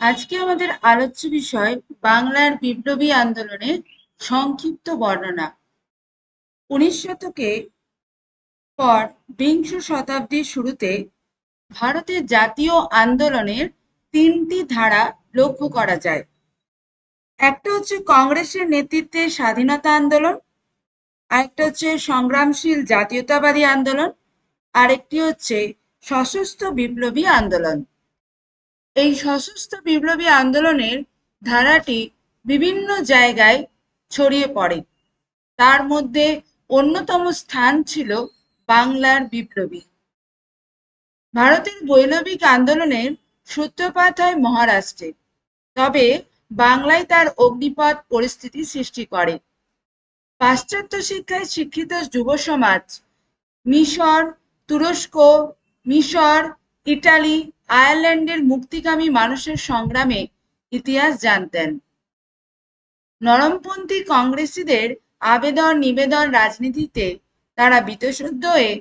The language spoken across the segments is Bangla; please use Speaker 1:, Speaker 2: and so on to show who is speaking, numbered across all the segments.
Speaker 1: আজকে আমাদের আলোচ্য বিষয় বাংলার বিপ্লবী আন্দোলনের সংক্ষিপ্ত বর্ণনা। উনিশ শতকে পর বিংশ শতাব্দীর শুরুতে ভারতের জাতীয় আন্দোলনের তিনটি ধারা লক্ষ্য করা যায়। একটা হচ্ছে কংগ্রেসের নেতৃত্বে স্বাধীনতা আন্দোলন, আরেকটা হচ্ছে সংগ্রামশীল জাতীয়তাবাদী আন্দোলন, আরেকটি হচ্ছে সশস্ত্র বিপ্লবী আন্দোলন। এই সশস্ত্র বিপ্লবী আন্দোলনের ধারাটি বিভিন্ন জায়গায় ছড়িয়ে পড়ে। তার মধ্যে অন্যতম স্থান ছিল বাংলার বিপ্লবী। ভারতের বৈপ্লবিক আন্দোলনের সূত্রপাত হয় মহারাষ্ট্রে। তবে বাংলায় তার অগ্নিপথ পরিস্থিতি সৃষ্টি করে। পাশ্চাত্য শিক্ষায় শিক্ষিত যুব সমাজ, মিশর, তুরস্ক, মিশর ইটালি, আয়ারল্যান্ডের মুক্তিকামী মানুষের সংগ্রামে ইতিহাস জানতেন। নরমপন্থী কংগ্রেসীদের আবেদন নিবেদন রাজনীতিতে তারা বিতশুদ্ধ হয়ে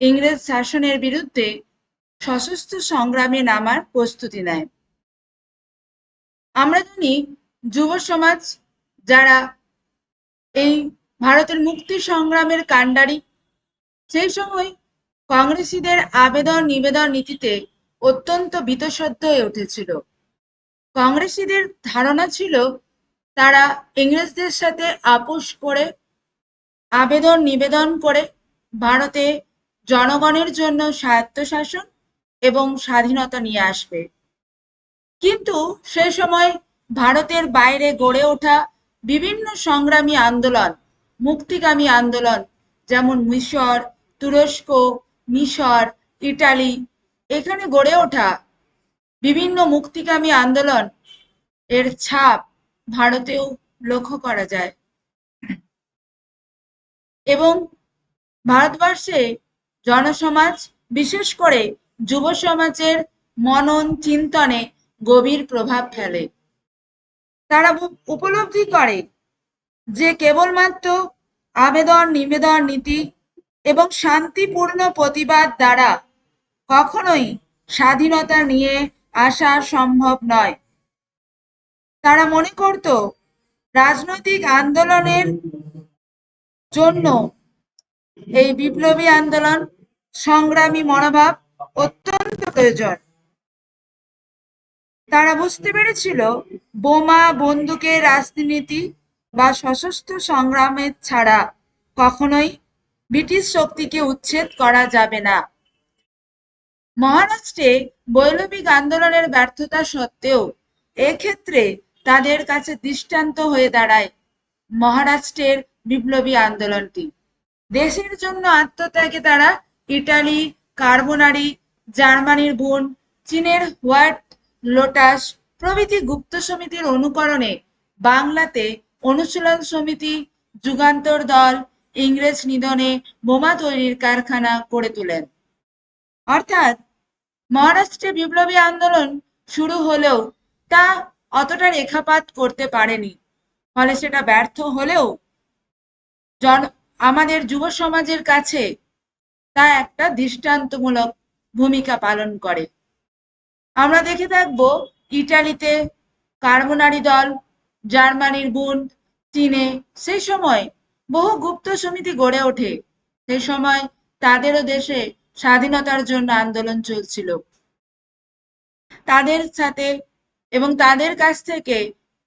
Speaker 1: ইংরেজ শাসনের বিরুদ্ধে সশস্ত্র সংগ্রামে নামার প্রস্তুতি নেয়। আমরা জানি যুব সমাজ যারা এই ভারতের মুক্তি সংগ্রামের কাণ্ডারি, সেই সময় কংগ্রেসীদের আবেদন নিবেদন নীতিতে অত্যন্ত বিতসদ্য হয়ে উঠেছিল। কংগ্রেসীদের ধারণা ছিল, তারা ইংরেজদের সাথে আপোষ করে, আবেদন নিবেদন করে ভারতে জনগণের জন্য স্বায়ত্তশাসন এবং স্বাধীনতা নিয়ে আসবে। কিন্তু সে সময় ভারতের বাইরে গড়ে ওঠা বিভিন্ন সংগ্রামী আন্দোলন, মুক্তিকামী আন্দোলন, যেমন মিশর, তুরস্ক মিশর, ইটালি, এখানে গড়ে ওঠা বিভিন্ন মুক্তিকামী আন্দোলন এর ছাপ ভারতেও লক্ষ্য করা যায়। এবং ভারতবর্ষে জনসমাজ, বিশেষ করে যুব সমাজের মনন চিন্তনে গভীর প্রভাব ফেলে। তারা উপলব্ধি করে যে কেবলমাত্র আবেদন নিবেদন নীতি এবং শান্তিপূর্ণ প্রতিবাদ দ্বারা কখনোই স্বাধীনতা নিয়ে আসা সম্ভব নয়। তারা মনে করত, রাজনৈতিক আন্দোলনের জন্য এই বিপ্লবী আন্দোলন সংগ্রামী মনোভাব অত্যন্ত প্রয়োজন। তারা বুঝতে পেরেছিল, বোমা, বন্দুকের রাজনীতি বা সশস্ত্র সংগ্রামের ছাড়া কখনোই ব্রিটিশ শক্তিকে উচ্ছেদ করা যাবে না। মহারাষ্ট্রে বৈপ্লবিক আন্দোলনের ব্যর্থতা সত্ত্বেও এক্ষেত্রে তাদের কাছে দৃষ্টান্ত হয়ে দাঁড়ায় মহারাষ্ট্রের বিপ্লবী আন্দোলনটি। দেশের জন্য আত্মত্যাগে তারা ইটালি, কার্বোনারি, জার্মানির বোন, চীনের হোয়াইট লোটাস প্রভৃতি গুপ্ত সমিতির অনুকরণে বাংলাতে অনুশীলন সমিতি, যুগান্তর দল ইংরেজ নিধনে বোমা তৈরির কারখানা গড়ে তোলেন। অর্থাৎ মহারাষ্ট্রে বিপ্লবী আন্দোলন শুরু হলেও তা অতটা রেখাপাত করতে পারেনি। ফলে সেটা ব্যর্থ হলেও জন, আমাদের যুব সমাজের কাছে তা একটা দৃষ্টান্তমূলক ভূমিকা পালন করে। আমরা দেখে থাকব ইটালিতে কার্বোনারি দল, জার্মানির বুন্ড চীনে, সেই সময় বহু গুপ্ত সমিতি গড়ে ওঠে। সেই সময় তাদেরও দেশে স্বাধীনতার জন্য আন্দোলন চলছিল। তাদের সাথে এবং তাদের কাছ থেকে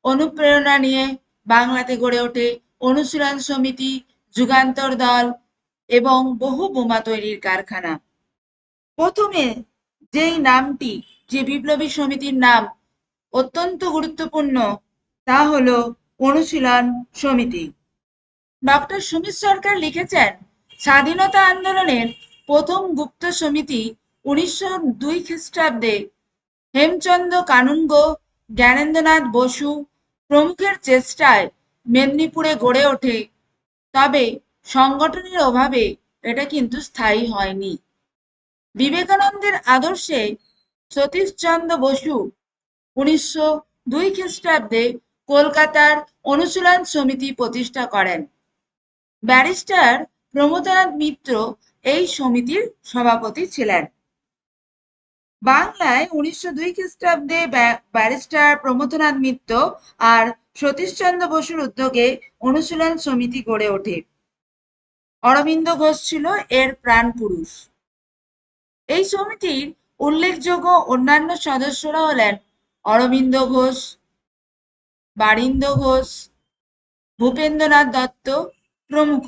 Speaker 1: অনুপ্রেরণা নিয়ে বাংলাতে গড়ে ওঠে অনুশীলন সমিতি, যুগান্তর দল এবং বহু বোমা তৈরির কারখানা। প্রথমে যেই নামটি, যে বিপ্লবী সমিতির নাম অত্যন্ত গুরুত্বপূর্ণ, তা হলো অনুশীলন সমিতি। ডক্টর সুমিত সরকার লিখেছেন, স্বাধীনতা আন্দোলনের প্রথম গুপ্ত সমিতি উনিশশো দুই খ্রিস্টাব্দে হেমচন্দ্র কানুনগ জ্ঞানেন্দ্রনাথ বসু প্রমুখের চেষ্টায় মেদিনীপুরে গড়ে ওঠে। তবে সংগঠনের অভাবে এটা কিন্তু স্থায়ী হয়নি। বিবেকানন্দের আদর্শে সতীশচন্দ্র বসু উনিশশো দুই খ্রিস্টাব্দে কলকাতার অনুশীলন সমিতি প্রতিষ্ঠা করেন। ব্যারিস্টার প্রমোদনাথ মিত্র এই সমিতির সভাপতি ছিলেন। বাংলায় উনিশশো দুই খ্রিস্টাব্দে ব্যা- ব্যারিস্টার প্রমোদনাথ মিত্র আর সতীশচন্দ্র বসুর উদ্যোগে অনুশীলন সমিতি গড়ে ওঠে। অরবিন্দ ঘোষ ছিল এর প্রাণ পুরুষ। এই সমিতির উল্লেখযোগ্য অন্যান্য সদস্যরা হলেন অরবিন্দ ঘোষ, বারিন্দ ঘোষ, ভূপেন্দ্রনাথ দত্ত প্রমুখ।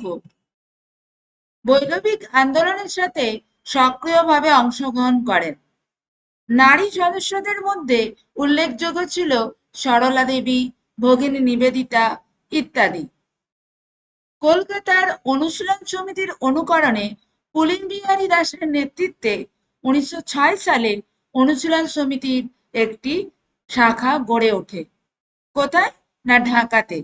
Speaker 1: বৈপ্লবিক আন্দোলনের সাথে সক্রিয়ভাবে অংশগ্রহণ করেন। নারী সদস্যদের মধ্যে উল্লেখযোগ্য ছিল সরলা দেবী, ভগিনী নিবেদিতা ইত্যাদি। কলকাতার অনুশীলন সমিতির অনুকরণে পুলিন বিহারী দাসের নেতৃত্বে উনিশশো ছয় সালে অনুশীলন সমিতির একটি শাখা গড়ে ওঠে। কোথায়? না ঢাকাতে।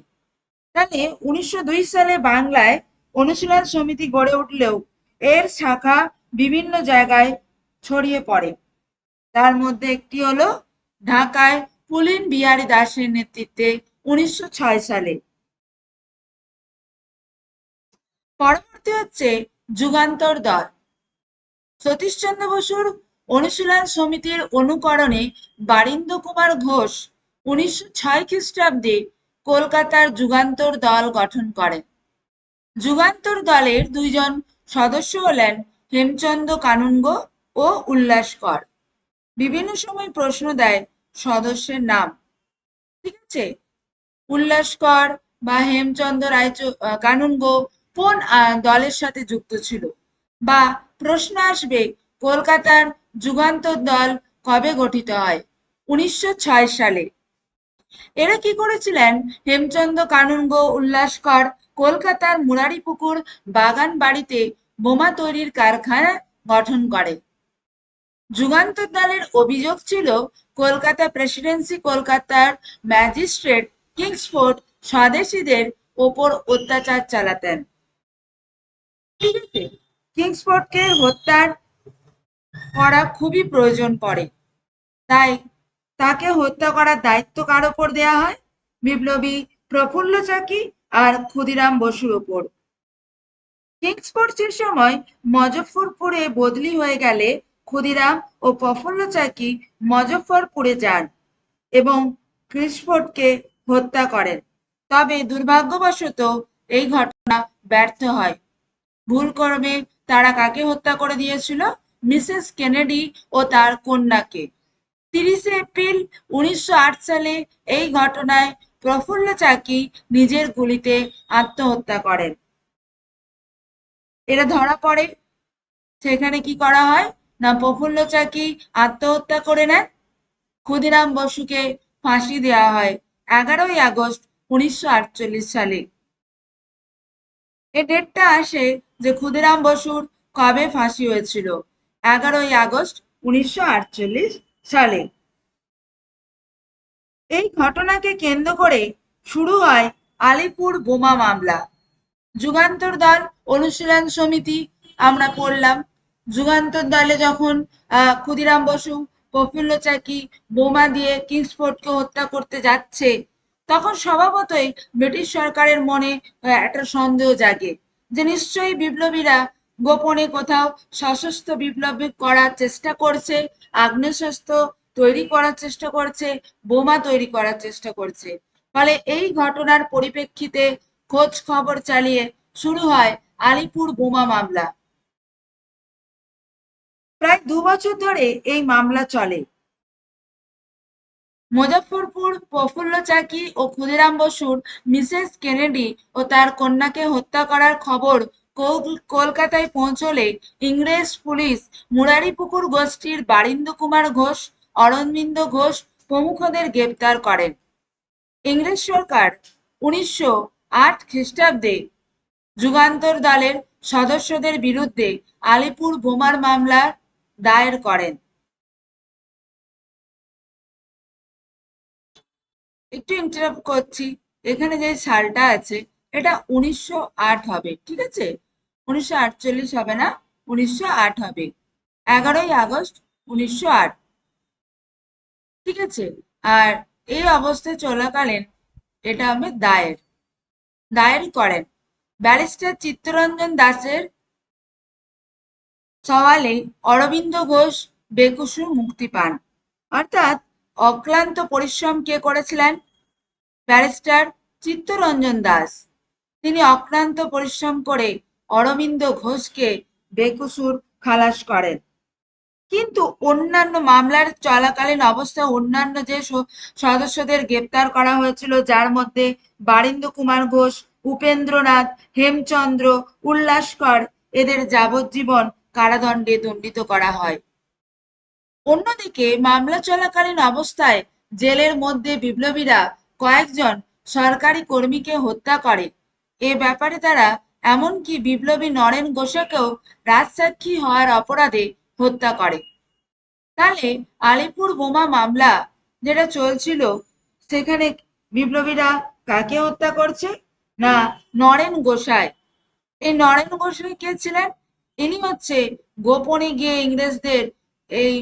Speaker 1: তাহলে উনিশশো দুই সালে বাংলায় অনুশীলন সমিতি গড়ে উঠলেও এর শাখা বিভিন্ন জায়গায় ছড়িয়ে পড়ে। তার মধ্যে একটি হলো ঢাকায় পুলিন বিহারী দাসের নেতৃত্বে উনিশশো ছয় সালে। পরবর্তী হচ্ছে যুগান্তর দল। সতীশচন্দ্র বসুর অনুশীলন সমিতির অনুকরণে বারিন্দ কুমার ঘোষ উনিশশো ছয় খ্রিস্টাব্দে কলকাতার যুগান্তর দল গঠন করেন যুগান্তর দলের দুইজন সদস্য হলেন হেমচন্দ্র কানুনগো ও উল্লাসকর বিভিন্ন সময় প্রশ্ন দেয় সদস্যের নাম। ঠিক আছে? উল্লাসকর বা হেমচন্দ্র রায় কানুনগো কোন দলের সাথে যুক্ত ছিল? বা প্রশ্ন আসবে কলকাতার যুগান্তর দল কবে গঠিত হয়? উনিশশো ছয় সালে। এরা কি করেছিলেন? হেমচন্দ্র কানুনগো উল্লাসকর, কলকাতার মুরারিপুকুর বাগান বাড়িতে বোমা তৈরির কারখানা গঠন করে। যুগান্তর দলের অভিযোগ ছিল, কলকাতা প্রেসিডেন্সি কলকাতার ম্যাজিস্ট্রেট কিংসফোর্ড স্বদেশীদের ওপর অত্যাচার চালাতেন। কিংসফোর্ডকে হত্যার করা খুবই প্রয়োজন পড়ে। তাই তাকে হত্যা করার দায়িত্ব কার ওপর দেয়া হয়? বিপ্লবী প্রফুল্ল চাকি আর ক্ষুদিরাম বসুর ওপর। কিংসফোর্ড সময় মজফরপুরে বদলি হয়ে গেলে ক্ষুদিরাম ও প্রফুল্ল চাকি মজফরপুরে যান এবং ক্রিসফোর্ডকে হত্যা করেন। তবে দুর্ভাগ্যবশত এই ঘটনা ব্যর্থ হয়। ভুল করবে তারা কাকে হত্যা করে দিয়েছিল? মিসেস কেনেডি ও তার কন্যাকে। তিরিশে এপ্রিল উনিশশো আট সালে এই ঘটনায় প্রফুল্ল চাকি নিজের গুলিতে আত্মহত্যা করেন। এরা ধরা পড়ে। সেখানে কি করা হয়? না প্রফুল্ল চাকি আত্মহত্যা করে নেন? ক্ষুদিরাম বসুকে ফাঁসি দেওয়া হয় এগারোই আগস্ট উনিশশো আটচল্লিশ সালে। এ ডেটটা আসে যে ক্ষুদিরাম বসুর কবে ফাঁসি হয়েছিল। এগারোই আগস্ট উনিশশো আটচল্লিশ সালে। এই ঘটনাকে কেন্দ্র করে শুরু হয় আলিপুর বোমা মামলা। যুগান্তর দল অনুশীলন সমিতি আমরা পড়লাম। যুগান্তর দলে যখন ক্ষুদিরাম বসু প্রফুল্ল চাকি বোমা দিয়ে কিংসফোর্ডকে হত্যা করতে যাচ্ছে, তখন স্বভাবতই ব্রিটিশ সরকারের মনে একটা সন্দেহ জাগে যে নিশ্চয়ই বিপ্লবীরা গোপনে কোথাও সশস্ত্র বিপ্লব করার চেষ্টা করছে, আগ্নেয়াস্ত্র তৈরি করার চেষ্টা করছে, বোমা তৈরি করার চেষ্টা করছে। ফলে এই ঘটনার পরিপ্রেক্ষিতে খোঁজ খবর চালিয়ে শুরু হয় আলিপুর বোমা মামলা। প্রায় দু বছর ধরে এই মামলা চলে। মুজফ্ফরপুর প্রফুল্ল চাকি ও ক্ষুদিরাম বসুর মিসেস কেনেডি ও তার কন্যাকে হত্যা করার খবর কলকাতায় পৌঁছলে ইংরেজ পুলিশ মুরারিপুকুর গোষ্ঠীর বারিন্দ কুমার ঘোষ অরণবিন্দ ঘোষ প্রমুখদের গ্রেপ্তার করেন। ইংরেজ সরকার উনিশশো আট খ্রিস্টাব্দে যুগান্তর দলের সদস্যদের বিরুদ্ধে আলিপুর বোমার মামলা দায়ের করেন। একটু ইন্টারাপ্ট করছি, এখানে যে সালটা আছে, এটা উনিশশো আট হবে, ঠিক আছে? উনিশশো আটচল্লিশ হবে না, উনিশশো আট হবে। এগারোই আগস্ট, উনিশশো আট। ঠিক আছে? আর এই অবস্থায় চলাকালীন এটা হবে দায়ের। দায়ের করেন। ব্যারিস্টার চিত্তরঞ্জন দাসের সওয়ালে অরবিন্দ ঘোষ বেকসুর মুক্তি পান। অর্থাৎ অক্লান্ত পরিশ্রম কে করেছিলেন? ব্যারিস্টার চিত্তরঞ্জন দাস। তিনি অক্লান্ত পরিশ্রম করে অরবিন্দ ঘোষকে বেকসুর খালাস করেন। কিন্তু অন্যান্য মামলার চলাকালীন অবস্থায় অন্যান্য যে সদস্যদের গ্রেপ্তার করা হয়েছিল, যার মধ্যে বারিন্দ্র কুমার ঘোষ, উপেন্দ্রনাথ, হেমচন্দ্র, উল্লাসকর, এদের যাবজ্জীবন কারাদণ্ডে দণ্ডিত করা হয়। অন্যদিকে মামলা চলাকালীন অবস্থায় জেলের মধ্যে বিপ্লবীরা কয়েকজন সরকারি কর্মীকে হত্যা করে। এ ব্যাপারে তারা এমনকি বিপ্লবী নরেন ঘোষকেও রাজসাক্ষী হওয়ার অপরাধে হত্যা করে। তাহলে আলিপুর বোমা মামলা যেটা চলছিল, সেখানে বিপ্লবীরা কাকে হত্যা করছে? না, নরেন গোসাই। এই নরেন গোসাই কে ছিলেন? ইনি হচ্ছে গোপনে গিয়ে ইংরেজদের এই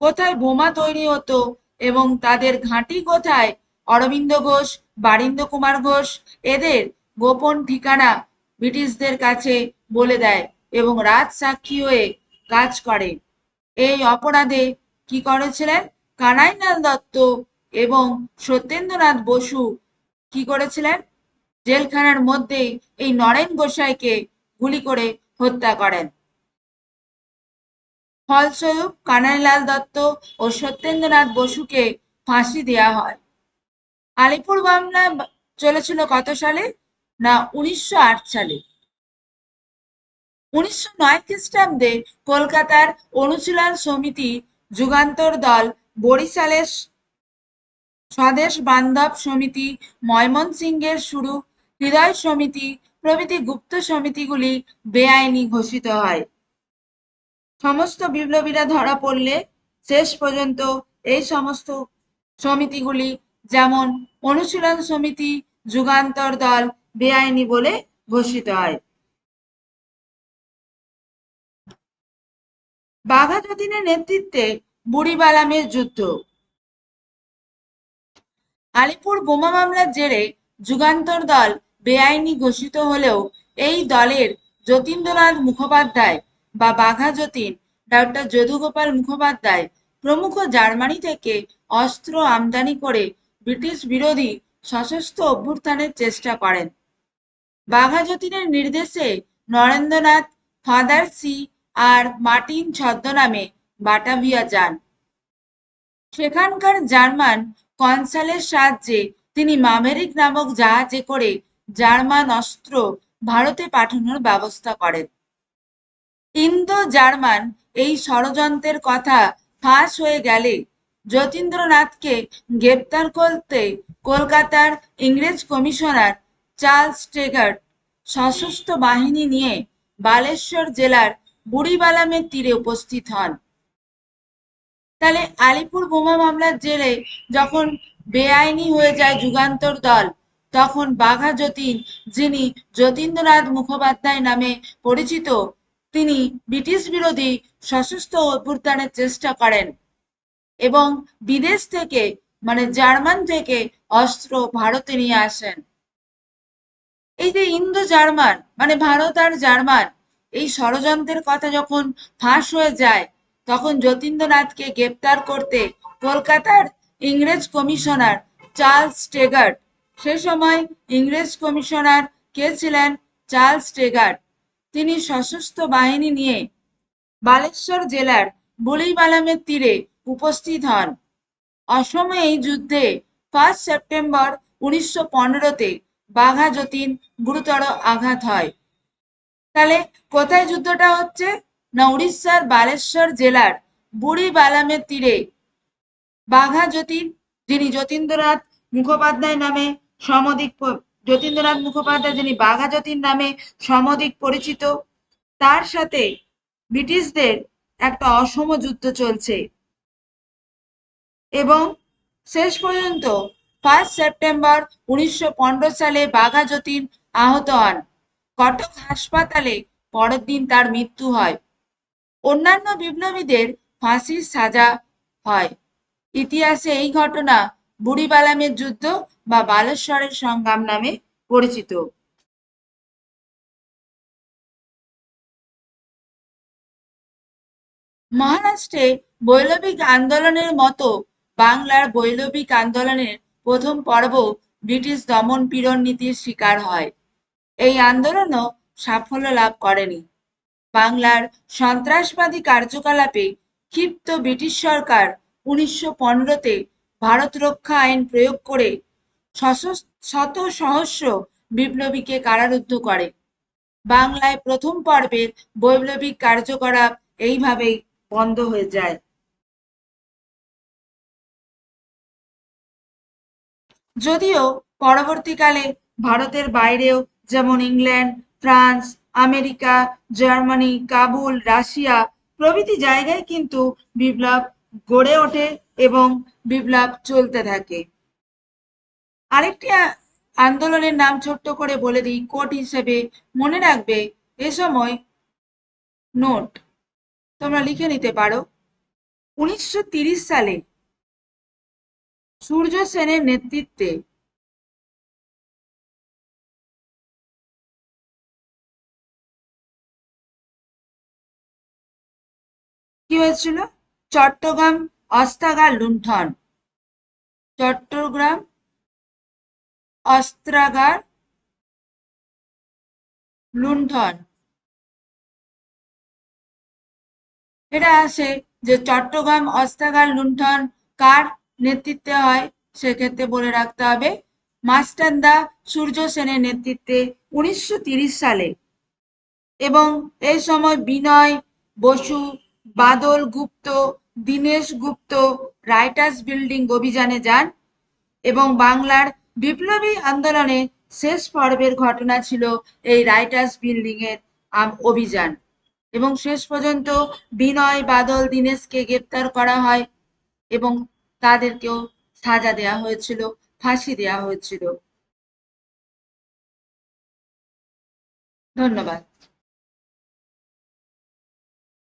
Speaker 1: কোথায় বোমা তৈরি হতো এবং তাদের ঘাঁটি কোথায়? অরবিন্দ ঘোষ, বারিন্দ কুমার ঘোষ, এদের গোপন ঠিকানা ব্রিটিশদের কাছে বলে দেয় এবং রাজ সাক্ষী হয়ে কাজ করে। এই অপরাধে কি করেছিলেন? কানাইলাল দত্ত এবং সত্যেন্দ্রনাথ বসু কি করেছিলেন? জেলখানার মধ্যেই এই নরেন গোসাইকে গুলি করে হত্যা করেন। ফলস্বরূপ কানাইলাল দত্ত ও সত্যেন্দ্রনাথ বসুকে ফাঁসি দেয়া হয়। আলিপুর মামলা চলেছিল কত সালে? না, উনিশশো সালে। উনিশশো নয় খ্রিস্টাব্দে কলকাতার অনুশীলন সমিতি যুগান্তর দল বরিশালের স্বদেশ বান্ধব সমিতি ময়মনসিংহের শুরু হৃদয় সমিতি প্রভৃতি গুপ্ত সমিতিগুলি বেআইনি ঘোষিত হয়। সমস্ত বিপ্লবীরা ধরা পড়লে শেষ পর্যন্ত এই সমস্ত সমিতিগুলি যেমন অনুশীলন সমিতি, যুগান্তর দল বেআইনি বলে ঘোষিত হয়। বাঘা যতীনের নেতৃত্বে বুড়িবালামের যুদ্ধ। আলিপুর বোমা মামলার জেরে যুগান্তর দল বেআইনি ঘোষিত হলেও এই দলের যতীন্দ্রনাথ মুখোপাধ্যায় বা বাঘা যতীন ডক্টর যদুগোপাল মুখোপাধ্যায় প্রমুখ জার্মানি থেকে অস্ত্র আমদানি করে ব্রিটিশ বিরোধী সশস্ত্র অভ্যুত্থানের চেষ্টা করেন। বাঘা যতীনের নির্দেশে Narendranath, father C R Martin ছদ্মনামে Batavia যান। সেখানকার জার্মান কনসালের সাহায্যে তিনি মামেরিক নামক জাহাজে করে জার্মান অস্ত্র ভারতে পাঠানোর ব্যবস্থা করেন। ইন্দো জার্মান এই ষড়যন্ত্রের কথা ফাঁস হয়ে গেলে যতীন্দ্রনাথকে গ্রেপ্তার করতে কলকাতার ইংরেজ কমিশনার চার্লস টেগার্ট সশস্ত্র বাহিনী নিয়ে বালেশ্বর জেলার বুড়িবালামের তীরে উপস্থিত হন। তাহলে আলিপুর বোমা মামলার জেলে যখন বেআইনি হয়ে যায় যুগান্তর দল, তখন বাঘা যতীন, যিনি যতীন্দ্রনাথ মুখোপাধ্যায় নামে পরিচিত, তিনি ব্রিটিশ বিরোধী সশস্ত্র অভ্যুত্থানের চেষ্টা করেন এবং বিদেশ থেকে মানে জার্মান থেকে অস্ত্র ভারতে নিয়ে আসেন। এই যে ইন্দো জার্মান মানে ভারত আর জার্মান, এই ষড়যন্ত্রের কথা যখন ফাঁস হয়ে যায়, তখন যতীন্দ্রনাথকে গ্রেপ্তার করতে কলকাতার ইংরেজ কমিশনার চার্লস টেগার্ট সে সময় ইংরেজ কমিশনার কে ছিলেন? চার্লস টেগার্ট তিনি সশস্ত্র বাহিনী নিয়ে বালেশ্বর জেলার বলিবালামের তীরে উপস্থিত হন। অসমে এই যুদ্ধে ফার্স্ট সেপ্টেম্বর উনিশশো পনেরোতে বাঘা যতীন গুরুতর আঘাত হয়। তাহলে কোথায় যুদ্ধটা হচ্ছে? না উড়িষ্যার বালেশ্বর জেলার বুড়ি বালামের তীরে। বাঘা যতীন, যিনি যতীন্দ্রনাথ মুখোপাধ্যায় নামে সমধিক যতীন্দ্রনাথ মুখোপাধ্যায় যিনি বাঘা যতীন নামে সমধিক পরিচিত, তার সাথে ব্রিটিশদের একটা অসম যুদ্ধ চলছে। এবং শেষ পর্যন্ত ফার্স্ট সেপ্টেম্বর উনিশশো পনেরো সালে বাঘা যতীন আহত হন। কটক হাসপাতালে পরের দিন তার মৃত্যু হয়। অন্যান্য বিপ্লবীদের ফাঁসির সাজা হয়। ইতিহাসে এই ঘটনা বুড়িবালামের যুদ্ধ বা বালেশ্বরের সংগ্রাম নামে পরিচিত। মহারাষ্ট্রে বৈপ্লবিক আন্দোলনের মতো বাংলার বৈপ্লবিক আন্দোলনের প্রথম পর্ব ব্রিটিশ দমন পীড়ন নীতির শিকার হয়। এই আন্দোলনও সাফল্য লাভ করেনি। বাংলার সন্ত্রাসবাদী কার্যকলাপে ক্ষিপ্ত ব্রিটিশ সরকার উনিশশো পনেরোতে ভারত রক্ষা আইন প্রয়োগ করে শত সহস্র বিপ্লবীকে কারারুদ্ধ করে। বাংলায় প্রথম পর্বের বৈপ্লবিক কার্যকলাপ এইভাবেই বন্ধ হয়ে যায়। যদিও পরবর্তীকালে ভারতের বাইরেও যেমন England, France, America, Germany, Kabul, Russia প্রভৃতি জায়গায় কিন্তু বিপ্লব গড়ে ওঠে এবং বিপ্লব চলতে থাকে। আরেকটি আন্দোলনের নাম ছোট্ট করে বলে দিই, কোট হিসেবে মনে রাখবে, এ সময় নোট তোমরা লিখে নিতে পারো। উনিশশো সালে সূর্য সেনের নেতৃত্বে কি হয়েছিল? চট্টগ্রাম অস্ত্রাগার লুণ্ঠন। চট্টগ্রাম অস্ত্রাগার লুণ্ঠন। এটা আসে যে চট্টগ্রাম অস্ত্রাগার লুণ্ঠন কার? নেতৃত্বে হয়, সেক্ষেত্রে বলে রাখতে হবে মাস্টারদা সূর্য সেনের নেতৃত্বে উনিশশো সালে এবং এই সময় বিনয় বসু, বাদল গুপ্ত, দীনেশ গুপ্ত, রাইটার্স বিল্ডিং অভিযানে যান এবং বাংলার বিপ্লবী আন্দোলনে শেষ পর্বের ঘটনা ছিল এই রাইটার্স বিল্ডিং এর অভিযান। এবং শেষ পর্যন্ত বিনয়, বাদল, দীনেশকে গ্রেপ্তার করা হয় এবং তাদেরকেও সাজা দেয়া হয়েছিল ফাঁসি দেয়া হয়েছিল। ধন্যবাদ।